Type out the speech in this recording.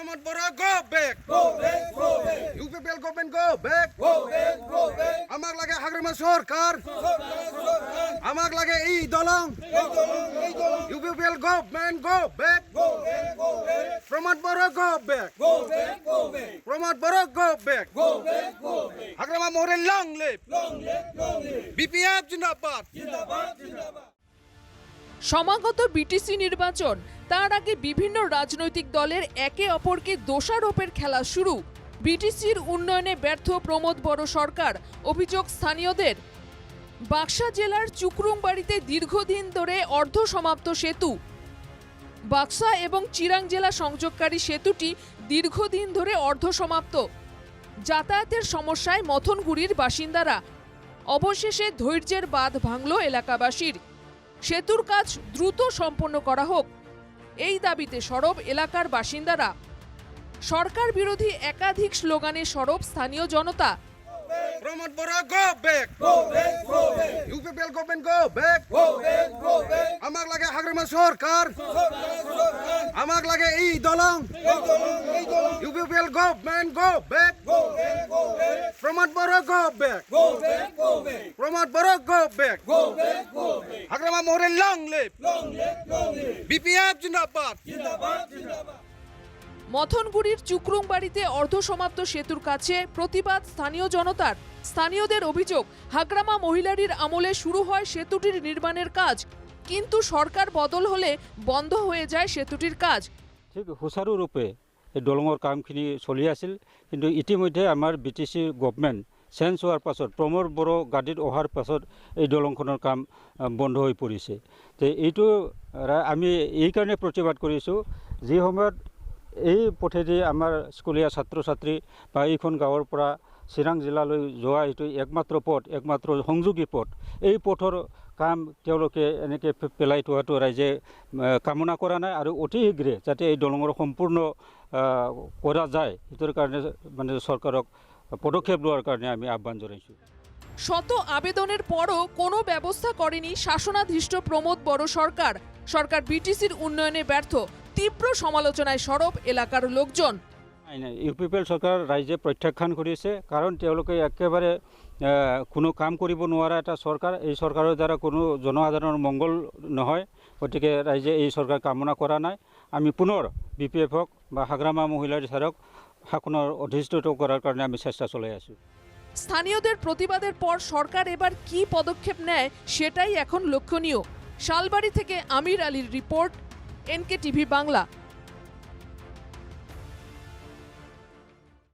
Pramod Boro go back UPPL government go back আমাক লাগে হাগ্রিমা সরকার আমাক লাগে এই দলং UPPL government go back Pramod Boro go back Pramod Boro go back হাগ্রিমা মোরে লং লিভ বিপিএফ জিন্দাবাদ সমাগত বিটিসি নির্বাচন। তার আগে বিভিন্ন রাজনৈতিক দলের একে অপরকে দোষারোপের খেলা শুরু। বিটিসির উন্নয়নে ব্যর্থ প্রমোদ বড় সরকার, অভিযোগ স্থানীয়দের। বাক্সা জেলার চুকরুংবাড়িতে দীর্ঘদিন ধরে অর্ধ সমাপ্ত সেতু। বাক্সা এবং চিরাং জেলা সংযোগকারী সেতুটি দীর্ঘদিন ধরে অর্ধ সমাপ্ত যাতায়াতের সমস্যায় মথনগুড়ির বাসিন্দারা। অবশেষে ধৈর্যের বাঁধ ভাঙল এলাকাবাসীর। সেতুর কাজ দ্রুত সম্পন্ন করা হোক। এই দাবিতে সরব এলাকার বাসিন্দারা, সরকার বিরোধী একাধিক স্লোগানে সরব স্থানীয় জনতা Pramod Boro go back UPPL government go back আমাক লাগে হাগ্রিমা সরকার আমাক লাগে এই দলং UPPL government go back Pramod Boro go back Pramod Boro go back হাগ্রিমা মোরে লং লিভ বিপিএফ জিন্দাবাদ মথনগুড়ির চুকরুংবাড়িতে অর্ধসমাপ্ত সেতুর কাছে প্রতিবাদ স্থানীয় জনতার। স্থানীয়দের অভিযোগ, হাগ্রামা মহিলারির আমলে শুরু হয় সেতুটির নির্মাণের কাজ, কিন্তু সরকার বদল হলে বন্ধ হয়ে যায় সেতুটির কাজ। ঠিক সুচাৰুৰূপে এই দলঙৰ কামখিনি চলি আছিল, কিন্তু ইতিমধ্যে আমাৰ B T C government change হোৱাৰ পাছত, প্ৰমোদ বড়ো গাদীত অহাৰ পাছত এই দলংখনৰ কাম বন্ধ হৈ পৰিছে। তে এইটো, আমি এইকাৰণে প্ৰতিবাদ কৰিছোঁ, যি সময়ত এই পথেদি আমাৰ স্কুলীয়া ছাত্ৰ ছাত্ৰী বা এইখন গাঁৱৰ পৰা চিৰাং জিলালৈ যোৱা এইটো একমাত্ৰ পথ, একমাত্ৰ সংযোগী পথ। এই পথৰ কাম তেওঁলোকে এনেকৈ পেলাই থোৱাটো ৰাইজে কামনা কৰা নাই আৰু অতি শীঘ্ৰে যাতে এই দলঙৰ সম্পূৰ্ণ কৰা যায়, সেইটোৰ কাৰণে মানে চৰকাৰক পদক্ষেপ লোৱাৰ কাৰণে আমি আহ্বান জনাইছোঁ। শত আবেদনের পরও কোনো ব্যবস্থা করেনি শাসনাধীষ্ট প্রমোদ বড় সরকার। সরকার বিটিসির উন্নয়নে ব্যর্থ। তীব্র সমালোচনায় সরব এলাকার লোকজন। নাই নাই ইউ পি পি এল চৰকাৰ ৰাইজে প্ৰত্যাখ্যান কৰিছে কাৰণ তেওঁলোকে একেবাৰে কোনো কাম কৰিব নোৱাৰা এটা চৰকাৰ এই চৰকাৰৰ দ্বাৰা কোনো জনসাধাৰণৰ মংগল নহয় গতিকে ৰাইজে এই চৰকাৰ কামনা কৰা নাই। আমি পুনৰ বি পি এফক বা হাগ্ৰামা মহিলাৰ বিচাৰক শাসনৰ অধিষ্ঠিত কৰাৰ কাৰণে আমি চেষ্টা চলাই আছোঁ। স্থানীয়দের প্রতিবাদের পর সরকার এবার কি পদক্ষেপ নেয় সেটাই এখন লক্ষণীয়। শালবাড়ি থেকে আমির আলীর রিপোর্ট এনকে টিভি বাংলা।